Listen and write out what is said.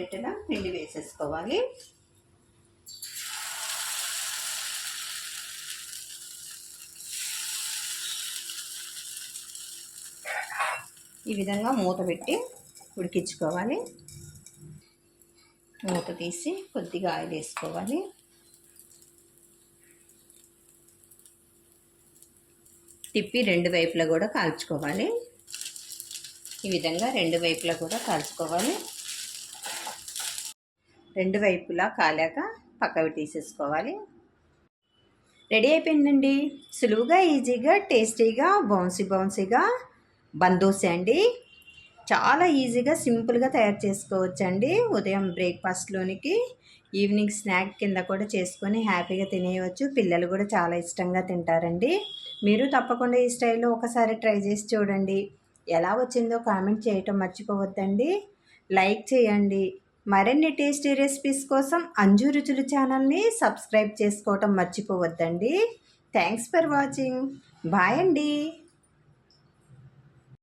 పెట్టిన పిండి వేసేసుకోవాలి. ఈ విధంగా మూత పెట్టి ఉడికించుకోవాలి. మూత తీసి కొద్దిగా ఆయిల్ వేసుకోవాలి. తిప్పి రెండు వైపులా కూడా కాల్చుకోవాలి. ఈ విధంగా రెండు వైపులా కూడా కాల్చుకోవాలి. రెండు వైపులా కాలాక పక్కవి తీసేసుకోవాలి. రెడీ అయిపోయిందండి. సులువుగా ఈజీగా టేస్టీగా బౌన్సీ బౌన్సీగా బందోసే అండి చాలా ఈజీగా సింపుల్గా తయారు చేసుకోవచ్చండి. ఉదయం బ్రేక్ఫాస్ట్లోనికి ఈవినింగ్ స్నాక్ కింద కూడా చేసుకొని హ్యాపీగా తినేయవచ్చు. పిల్లలు కూడా చాలా ఇష్టంగా తింటారండి. మీరు తప్పకుండా ఈ స్టైల్లో ఒకసారి ట్రై చేసి చూడండి. ఎలా వచ్చిందో కామెంట్ చేయటం మర్చిపోవద్దండి. లైక్ చేయండి. మరిన్ని టేస్టీ రెసిపీస్ కోసం అంజు రుచులు ఛానల్ని సబ్స్క్రైబ్ చేసుకోవటం మర్చిపోవద్దండి. Thanks for watching. బాయ్ అండి.